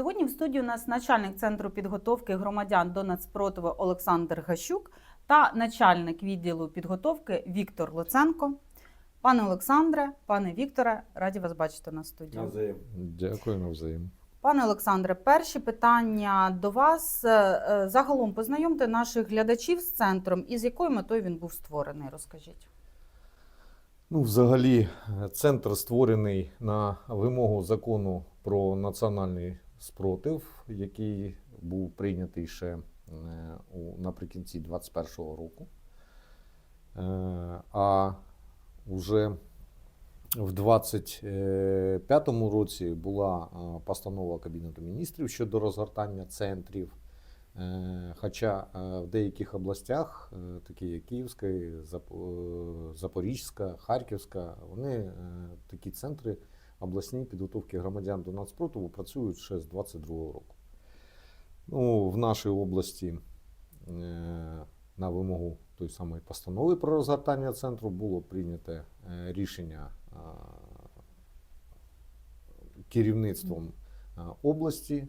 Сьогодні в студії у нас начальник центру підготовки громадян до нацпротиву Олександр Гащук та начальник відділу підготовки Віктор Луценко. Пане Олександре, пане Вікторе, раді вас бачити на студії. Навзаєм. Дякую навзаєм. Пане Олександре, перші питання до вас. Е, е, Загалом познайомте наших глядачів з центром і з якою метою він був створений. Розкажіть. Ну, взагалі, е, центр створений на вимогу закону про національний спротив, який був прийнятий ще е, наприкінці 2021 року. Е, А вже в 2025 році була е, постанова Кабінету міністрів щодо розгортання центрів. Хоча в деяких областях, такі як Київська, Запорізька, Харківська, вони такі центри обласні підготовки громадян до нацпротиву працюють ще з 22 року. Ну, в нашій області е, на вимогу тої самої постанови про розгортання центру було прийнято е, рішення е, керівництвом області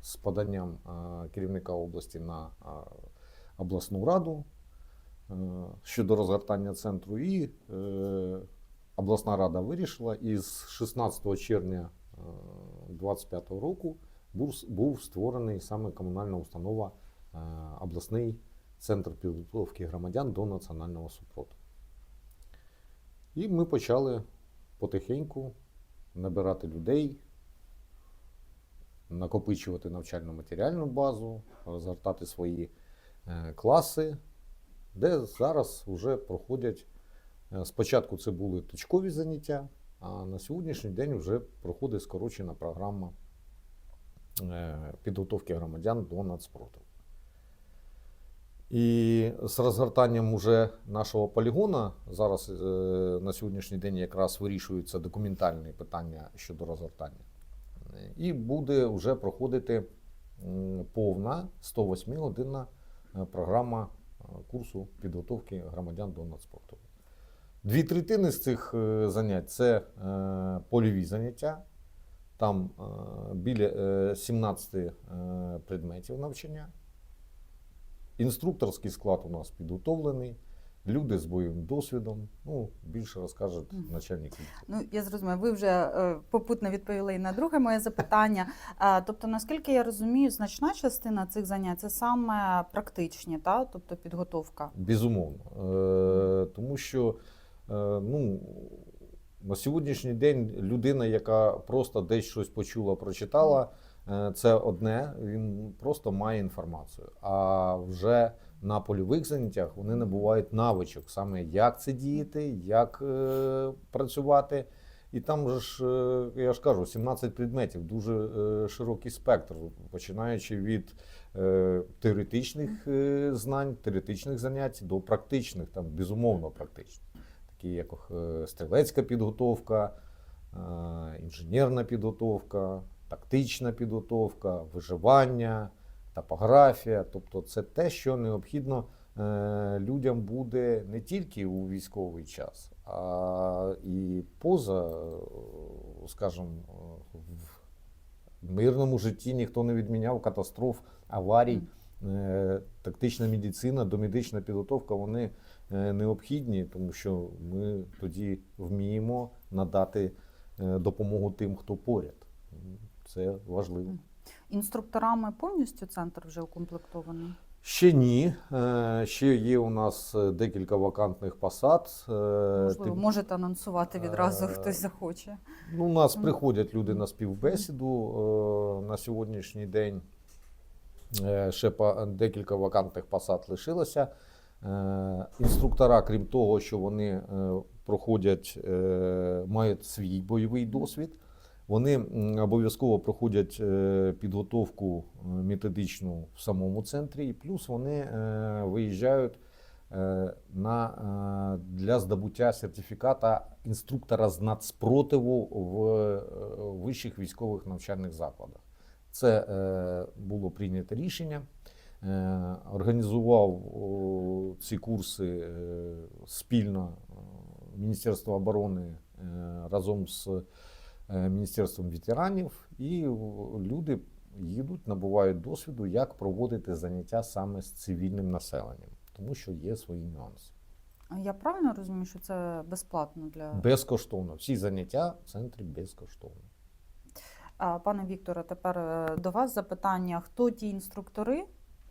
з поданням керівника області на обласну раду щодо розгортання центру. І обласна рада вирішила, і з 16 червня 2025 року був, створений саме комунальна установа е, обласний центр підготовки громадян до національного супротиву. І ми почали потихеньку набирати людей, накопичувати навчально матеріальну базу, розгортати свої е, класи, де зараз вже проходять. Е, Спочатку це були точкові заняття, а на сьогоднішній день вже проходить скорочена програма е, підготовки громадян до нацпротиву. І з розгортанням уже нашого полігона зараз е, на сьогоднішній день якраз вирішуються документальні питання щодо розгортання. І буде вже проходити повна 108 годинна програма курсу підготовки громадян до нацпротиву. Дві третини з цих е, занять це е, польові заняття. Там е, біля е, 17 е, предметів навчання. Інструкторський склад у нас підготовлений, люди з бойовим досвідом. Ну, більше розкаже Мгм. начальник. Ну, я зрозуміла, ви вже попутно відповіли і на друге моє запитання. Тобто, наскільки я розумію, значна частина цих занять це саме практичні, та? тобто підготовка. Безумовно. Тому що ну, на сьогоднішній день людина, яка просто десь щось почула, прочитала, е, це одне, він просто має інформацію. А вже на польових заняттях вони набувають навичок, саме як це діяти, як е, працювати. І там ж, е, я ж кажу, 17 предметів, дуже е, широкий спектр, починаючи від е, теоретичних е, знань, теоретичних занять до практичних, там безумовно практичних, такі як е, стрілецька підготовка, е, інженерна підготовка, тактична підготовка, виживання, топографія. Тобто це те, що необхідно е, людям буде не тільки у військовий час, а і поза, скажімо, в мирному житті ніхто не відміняв катастроф, аварій. Тактична медицина, домедична підготовка вони необхідні, тому що ми тоді вміємо надати е, допомогу тим, хто поряд. Це важливо. Інструкторами повністю центр вже укомплектований. Ще ні. Е, Ще є у нас е, декілька вакантних посад. Е, Можливо, тим- можете анонсувати відразу, Е, хтось захоче. Ну, у нас приходять люди на співбесіду е, на сьогоднішній день. е, Ще декілька вакантних посад лишилося. Е, Інструктора, крім того, що вони е, проходять, е, мають свій бойовий досвід. Вони обов'язково проходять підготовку методичну в самому центрі, і плюс вони виїжджають на, для здобуття сертифіката інструктора з нацпротиву в вищих військових навчальних закладах. Це було прийнято рішення. Е, Організував ці курси е, спільно е, Міністерство оборони разом з Міністерством ветеранів, і люди їдуть, набувають досвіду, як проводити заняття саме з цивільним населенням, тому що є свої нюанси. А Я правильно розумію, що це безплатно для Безкоштовно. Всі заняття в центрі безкоштовно. А, Пане Вікторе, тепер е, до вас запитання: хто ті інструктори,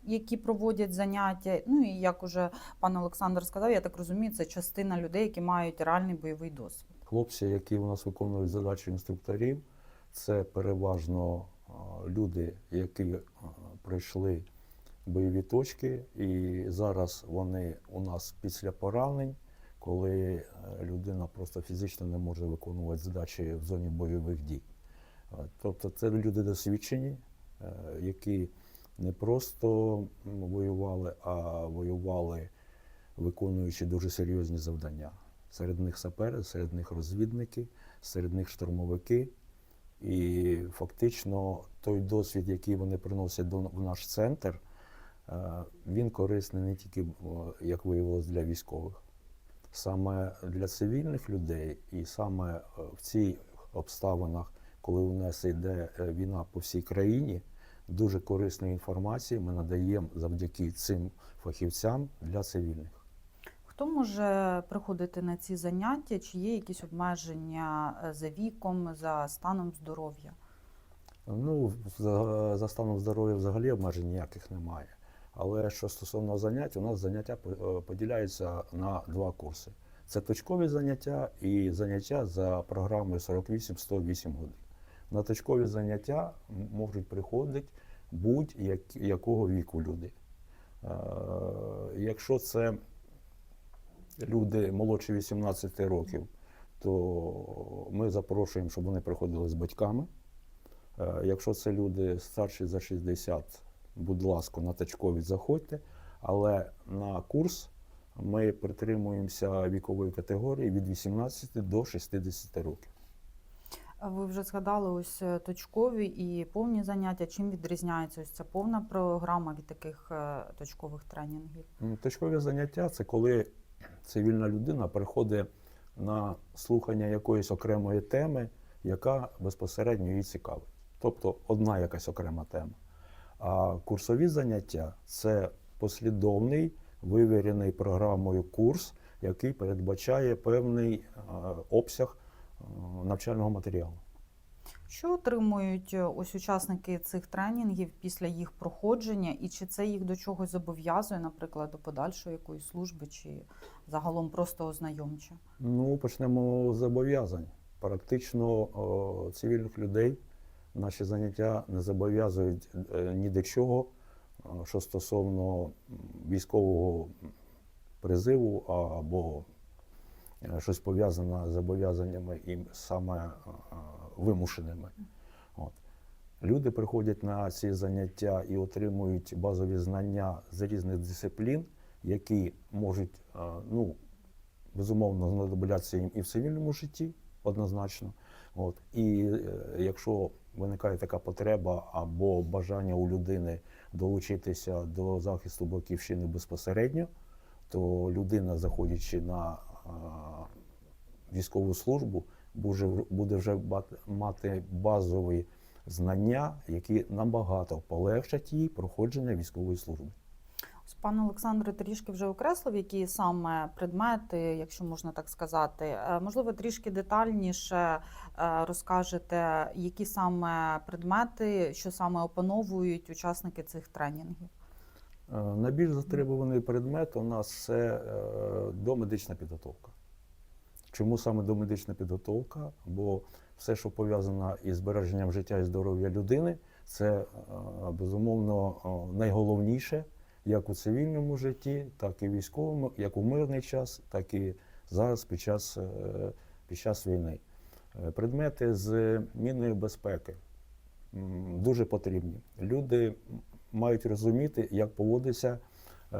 які проводять заняття? Ну і як уже пан Олександр сказав, я так розумію, це частина людей, які мають реальний бойовий досвід. Хлопці, які у нас виконують задачі інструкторів, це переважно люди, які пройшли бойові точки, і зараз вони у нас після поранень, коли е, людина просто фізично не може виконувати задачі в зоні бойових дій. Е, Тобто це люди досвідчені, е, які не просто воювали, а воювали, виконуючи дуже серйозні завдання. Серед них сапери, серед них розвідники, серед них штурмовики. І фактично той досвід, який вони приносять в наш центр, е, він корисний не тільки, як виявилось, для військових. Саме для цивільних людей, і саме е, в цих обставинах, коли у нас йде е, війна по всій країні, дуже корисної інформації ми надаємо завдяки цим фахівцям для цивільних. Хто може приходити на ці заняття? Чи є якісь обмеження е, за віком, за станом здоров'я? Ну, за, за станом здоров'я взагалі обмежень ніяких немає. Але що стосовно занять, у нас заняття е, поділяються на два курси: це точкові заняття і заняття за програмою 48-108 годин. На точкові заняття можуть приходити будь-якого віку люди. Е, Якщо це люди молодші 18 років, то ми запрошуємо, щоб вони приходили з батьками. Е, Якщо це люди старші за 60, будь ласка, на тачкові заходьте. Але на курс ми притримуємося вікової категорії від 18 до 60 років. Ви вже згадали ось е, точкові і повні заняття. Чим відрізняється ось ця повна програма від таких е, точкових тренінгів? Точкові заняття це коли цивільна людина приходить на слухання якоїсь окремої теми, яка безпосередньо її цікавить. Тобто одна якась окрема тема. А курсові заняття це послідовний, вивірений програмою курс, який передбачає певний е, обсяг навчального матеріалу. Що отримують е, ось учасники цих тренінгів після їх проходження, і чи це їх до чогось зобов'язує, наприклад, до подальшої якоїсь служби, чи загалом просто ознайомче? Ну, почнемо з зобов'язань. Практично о, цивільних людей наші заняття не зобов'язують е, ні до чого, е, що стосовно військового призиву або щось пов'язане з зобов'язаннями і саме е, вимушеними. От. Люди приходять на ці заняття і отримують базові знання з різних дисциплін, які можуть е, ну, безумовно знадоблятися їм і в цивільному житті, однозначно. От. І е, якщо виникає така потреба або бажання у людини долучитися до захисту Батьківщини безпосередньо, то людина, заходячи на е, військову службу, буде, вже мати базові знання, які набагато полегшать їй проходження військової служби. Ось Пан Олександре трішки вже окреслив, які саме предмети, якщо можна так сказати. Е, Можливо, трішки детальніше е, розкажете, які саме предмети, що саме опановують учасники цих тренінгів. Е, Найбільш затребуваний предмет у нас це домедична підготовка. Чому саме домедична підготовка? Бо все, що пов'язано із збереженням життя і здоров'я людини, це е, безумовно е, найголовніше як у цивільному житті, так і військовому, як у мирний час, так і зараз під час, е, під час війни. Предмети з мінної безпеки дуже потрібні. Люди мають розуміти, як поводитися е,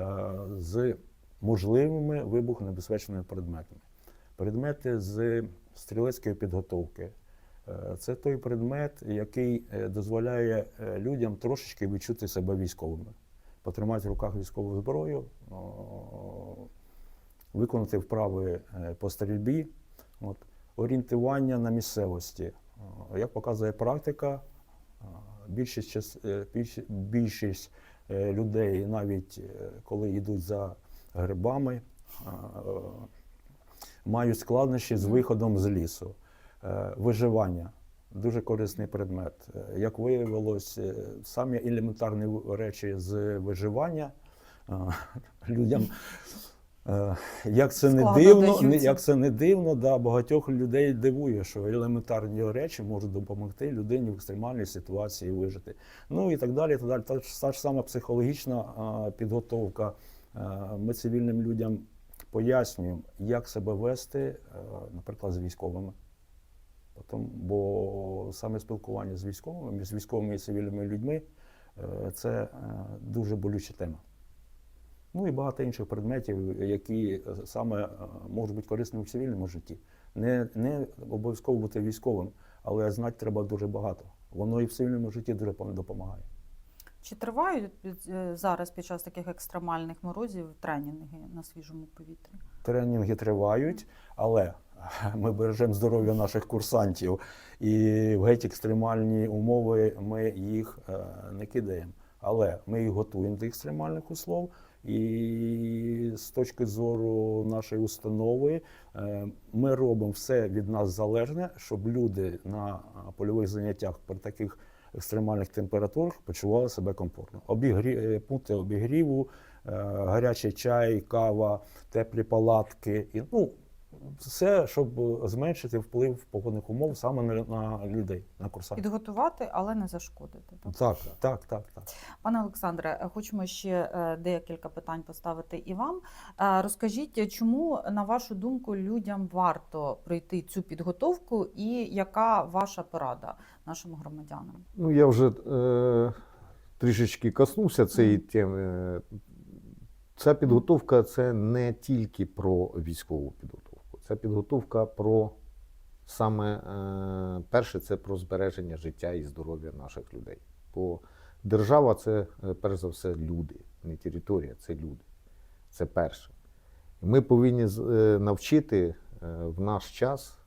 з можливими вибухонебезпечними предметами. Предмети з стрілецької підготовки. Е, Це той предмет, який е, дозволяє е, людям трошечки відчути себе військовими, потримати в руках військову зброю, виконати вправи по стрільбі, от, орієнтування на місцевості. як показує практика, більшість, більшість людей, навіть коли йдуть за грибами, мають складнощі з виходом з лісу. Е, Виживання дуже корисний предмет. Е, Як виявилось, е, самі елементарні речі з виживання людям. Як це не дивно, як це не дивно, да, багатьох людей дивує, що елементарні речі можуть допомогти людині в екстремальній ситуації вижити. Ну і так далі. і Так далі. Та ж, сама психологічна підготовка. Ми цивільним людям пояснюємо, як себе вести, е, наприклад, з військовими. Потім, бо саме спілкування з військовими, з військовими і цивільними людьми е, це е, дуже болюча тема. Ну і багато інших предметів, які саме можуть бути корисними в цивільному житті. Не, не обов'язково бути військовим, але знати треба дуже багато. Воно і в цивільному житті дуже допомагає. Чи тривають е, зараз під час таких екстремальних морозів тренінги на свіжому повітрі? Тренінги тривають, але ми бережемо здоров'я наших курсантів, і в геть екстремальні умови ми їх е, не кидаємо. Але ми їх готуємо до екстремальних услов. І з точки зору нашої установи е, ми робимо все від нас залежне, щоб люди на польових заняттях при таких екстремальних температурах почували себе комфортно. Обігрі... е, Пункти обігріву, е, гарячий чай, кава, теплі палатки. І, ну, все, щоб зменшити вплив погодних умов саме на, на людей, на курсантів. Підготувати, але не зашкодити. Так? Так, так, так, так. Пане Олександре, хочемо ще е, декілька питань поставити і вам. Е, Розкажіть, чому, на вашу думку, людям варто пройти цю підготовку, і яка ваша порада нашим громадянам? Ну, я вже е, трішечки коснувся цієї теми. Ця підготовка це не тільки про військову підготовку. Це підготовка про саме е, перше, це про збереження життя і здоров'я наших людей. Бо держава це е, перш за все люди, не територія, це люди. Це перше. Ми повинні е, навчити в наш час,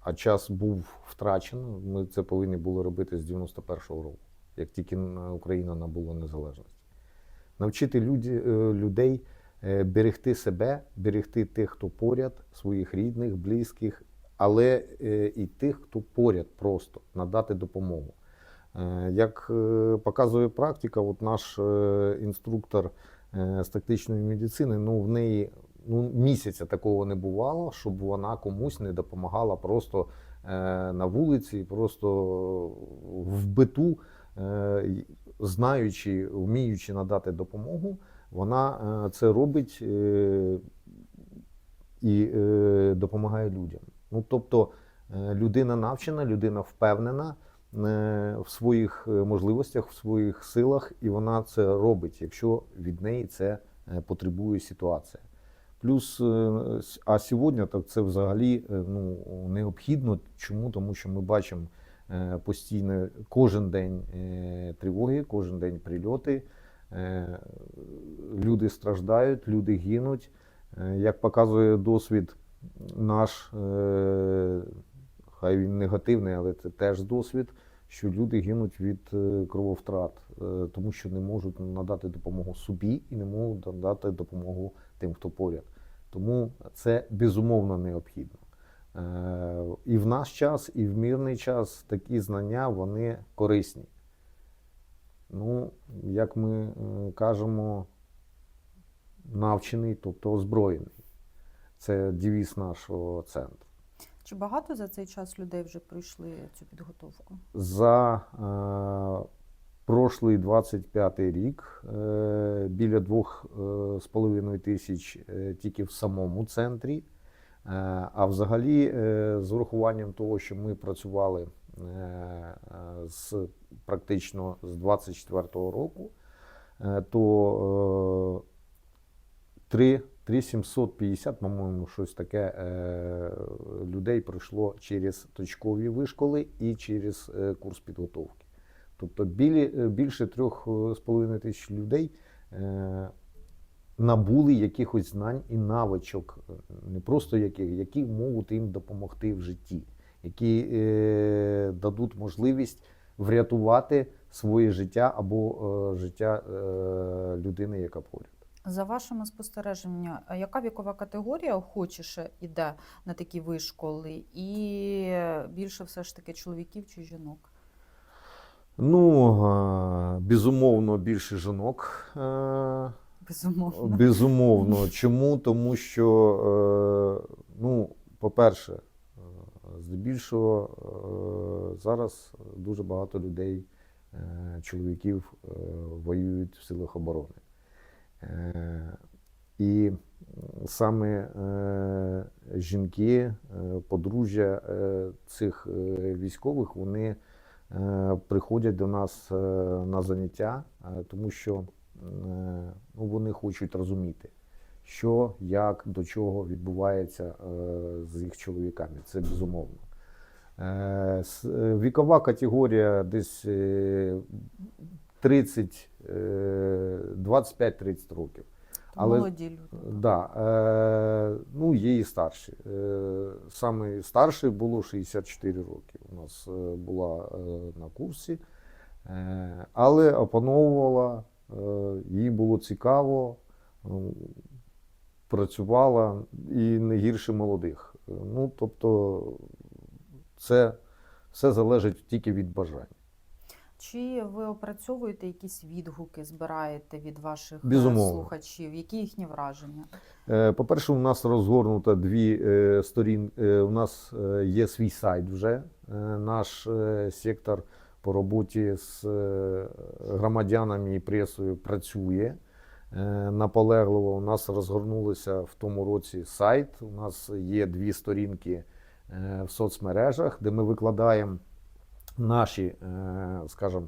а час був втрачено. Ми це повинні були робити з 91-го року, як тільки Україна набула незалежності. Навчити людей берегти себе, берегти тих, хто поряд, своїх рідних, близьких, але е, і тих, хто поряд просто надати допомогу. Е, Як е, показує практика, от наш е, інструктор е, з тактичної медицини, ну в неї ну, місяця такого не бувало, щоб вона комусь не допомагала просто е, на вулиці, просто в биту, е, знаючи, вміючи надати допомогу, вона е, це робить е, і е, допомагає людям. Ну тобто людина навчена, людина впевнена в своїх можливостях, в своїх силах, і вона це робить, якщо від неї це потребує ситуація. Плюс, а сьогодні так це взагалі ну, необхідно. Чому? Тому що ми бачимо постійно кожен день тривоги, кожен день прильоти. Е, Люди страждають, люди гинуть. Е, Як показує досвід наш, е, хай він негативний, але це теж досвід, що люди гинуть від крововтрат, тому що не можуть надати допомогу собі і не можуть надати допомогу тим, хто поряд. Тому це безумовно необхідно. І в наш час, і в мирний час такі знання вони корисні. Ну, як ми е, кажемо, навчений, тобто озброєний. Це девіз нашого центру. Чи багато за цей час людей вже пройшли цю підготовку? За е, прошлий 25 рік е, біля двох е, з половиною тисяч е, тільки в самому центрі. Е, а взагалі, е, з урахуванням того, що ми працювали з практично з 24-го року, е, то е, 3, 3750, по-моєму, щось таке е, людей пройшло через точкові вишколи і через е, курс підготовки. Тобто е, більше трьох е, з половиною тисяч людей е, набули якихось знань і навичок, е, не просто яких, які можуть їм допомогти в житті. Які е, дадуть можливість врятувати своє життя або е, життя е, людини, яка поряд. За вашими спостереженнями, яка вікова категорія охочіше йде на такі вишколи, і більше все ж таки чоловіків чи жінок? Ну, безумовно, більше жінок. е, Безумовно. Безумовно. Чому? Тому що, е, ну, по-перше, здебільшого е, зараз дуже багато людей, е, чоловіків е, воюють в силах оборони. І саме жінки, подружжя цих військових, вони приходять до нас на заняття, тому що ну, вони хочуть розуміти, що, як, до чого відбувається е, з їх чоловіками. Це безумовно. Е, е, Вікова категорія десь е, 30, е, 25-30 років. Але- Молоді люди. Да, е, ну, є і старші. Е, саме старший було 64 роки. У нас е, була е, на курсі, е, але опановувала, е, їй було цікаво, працювала і не гірше молодих. Ну, тобто, це все залежить тільки від бажання. Чи ви опрацьовуєте якісь відгуки, збираєте від ваших е, Безумовно. слухачів? Які їхні враження? Е, По-перше, у нас розгорнуто дві е, сторін. е, У нас є свій сайт вже. Наш сектор по роботі з громадянами і пресою працює наполегливо. У нас розгорнулося в тому році сайт. У нас є дві сторінки е, в соцмережах, де ми викладаємо наші, е, скажімо,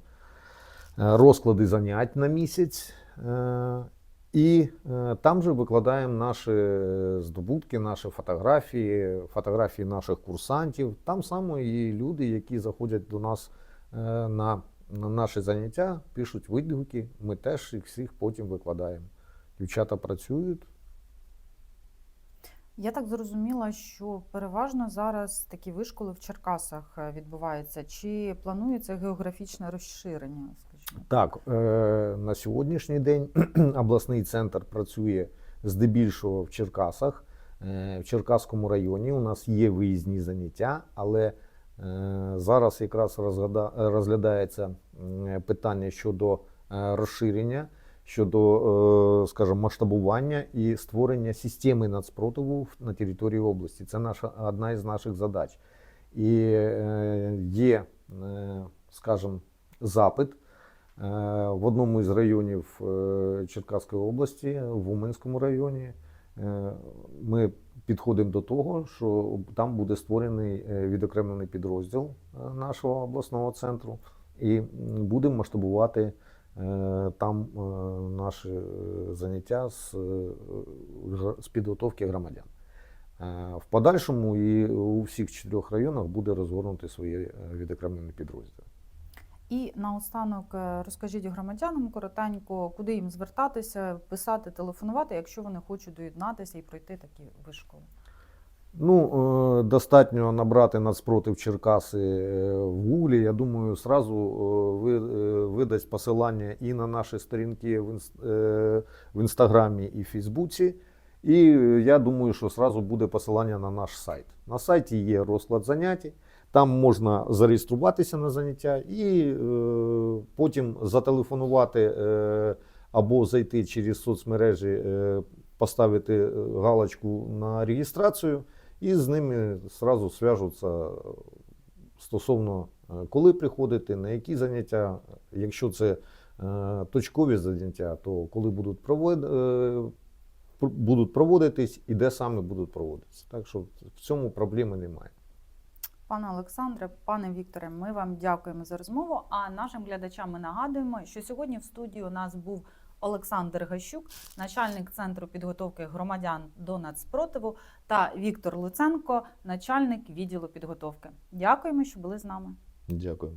е, розклади занять на місяць. Е, І е, там же викладаємо наші здобутки, наші фотографії, фотографії наших курсантів. Там саме і люди, які заходять до нас е, на, на наші заняття, пишуть відгуки. Ми теж їх всіх потім викладаємо. Дівчата працюють. Я так зрозуміла, що переважно зараз такі вишколи в Черкасах е, відбуваються. Чи планується географічне розширення? Скажімо? Так, е, на сьогоднішній день обласний центр працює здебільшого в Черкасах. Е, в Черкаському районі у нас є виїзні заняття, але зараз якраз розглядається питання щодо е, розширення, щодо, е, скажімо, масштабування і створення системи нацпротиву на території області. Це наша одна із наших задач. І е, є, е, скажімо, запит. Е, В одному із районів е, Черкаської області, в Уманському районі, е, ми підходимо до того, що там буде створений е, відокремлений підрозділ е, нашого обласного центру, і будемо масштабувати е, там е, наші е, заняття з, е, з підготовки громадян. Е, В подальшому і у всіх чотирьох районах буде розгорнути свої е, відокремлені підрозділи. І наостанок е, розкажіть громадянам коротенько, куди їм звертатися, писати, телефонувати, якщо вони хочуть доєднатися і пройти такі вишколи. Ну, е, достатньо набрати нацпротив Черкаси е, в Гуглі. Я думаю, е, видасть посилання і на наші сторінки в, інс- в Інстаграмі і Фейсбуці. І я думаю, що сразу буде посилання на наш сайт. На сайті є розклад занять. Там можна зареєструватися на заняття і е, потім зателефонувати е, або зайти через соцмережі, е, поставити е, галочку на реєстрацію, і з ними зразу зв'яжуться стосовно е, коли приходити, на які заняття. Якщо це е, точкові заняття, то коли будуть провод... е, будуть проводитись і де саме будуть проводитися. Так що в цьому проблеми немає. Пане Олександре, пане Вікторе, ми вам дякуємо за розмову. А нашим глядачам ми нагадуємо, що сьогодні в студії у нас був Олександр Гащук, начальник центру підготовки громадян до нацпротиву, та Віктор Луценко, начальник відділу підготовки. Дякуємо, що були з нами. Дякую.